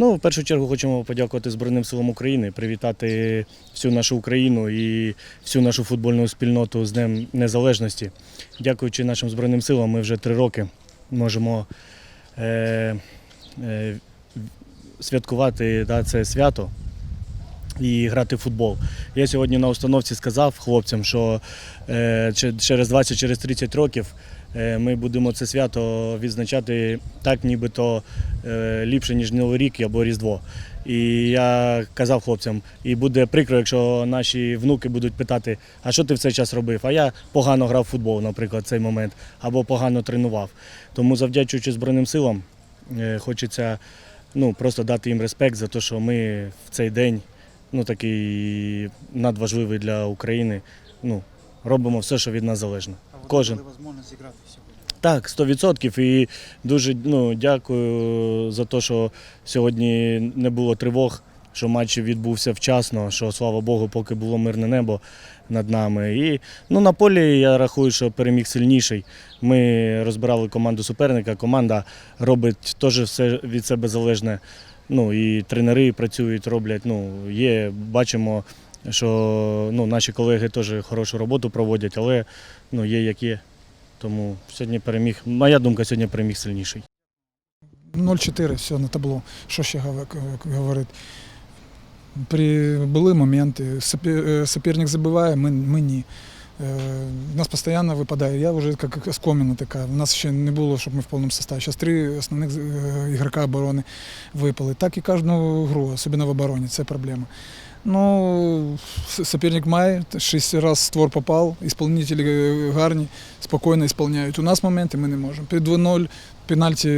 Ну, в першу чергу хочемо подякувати Збройним силам України, привітати всю нашу Україну і всю нашу футбольну спільноту з Днем Незалежності. Дякуючи нашим Збройним силам, ми вже три роки можемо е, е, святкувати да, це свято і грати в футбол. Я сьогодні на установці сказав хлопцям, що е, через 20 через 30 років е, ми будемо це свято відзначати так, нібито е, ліпше, ніж Новий рік або Різдво. І я казав хлопцям, і буде прикро, якщо наші внуки будуть питати, а що ти в цей час робив? А я погано грав в футбол, наприклад, в цей момент, або погано тренував. Тому, завдячуючи Збройним силам, хочеться ну, просто дати їм респект за те, що ми в цей день, ну такий надважливий для України, ну, робимо все, що від нас залежно. Кожен. можливість зіграти сьогодні. Так, 100%. І дуже ну, дякую за те, що сьогодні не було тривог, що матч відбувся вчасно, що слава Богу, поки було мирне небо над нами. І ну, на полі я рахую, що переміг сильніший. Ми розбирали команду суперника. Команда робить теж все від себе залежне. Ну і тренери працюють, роблять. Ну, є, бачимо, що ну, наші колеги теж хорошу роботу проводять, але ну, є як є. Тому сьогодні переміг. Моя думка, сьогодні переміг сильніший. 0-4, все на табло. Що ще говорити? При, були моменти. Сопе- е, Соперник забиває, ми, ми ні. Е, У нас постійно випадає. Я вже як оскоміна така. У нас ще не було, щоб ми в повному составі. Зараз три основних е, ігрока оборони випали. Так і кожну гру, особливо в обороні, це проблема. Ну, соперник має, шість разів створ попав, ісполнителі е, гарні, спокійно ісполняють. У нас моменти ми не можемо. Під 2-0 пенальті,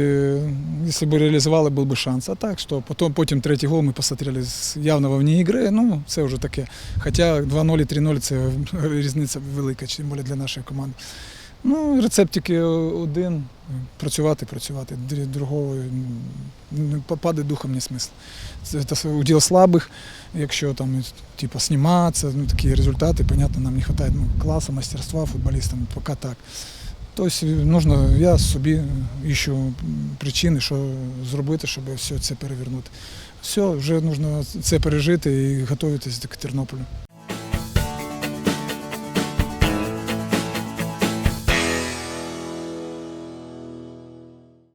якщо б реалізували, був би шанс. А так, що потім, потім третій гол ми посмотрели явно вовні ігри, ну це вже таке. Хоча 2-0 і 3-0 це різниця велика, тим більше для нашої команди. Ну, рецепт тільки один працювати, працювати. Другого не падати духом не смисл. Це, це уділ слабих, якщо там типу, зніматися, ну такі результати, понятно, нам не вистачає ну, класу, мастерства футболістам, поки так. Тобто нужно, я собі іщу причини, що зробити, щоб все це перевернути. Все, вже потрібно це пережити і готуватися до Тернополю.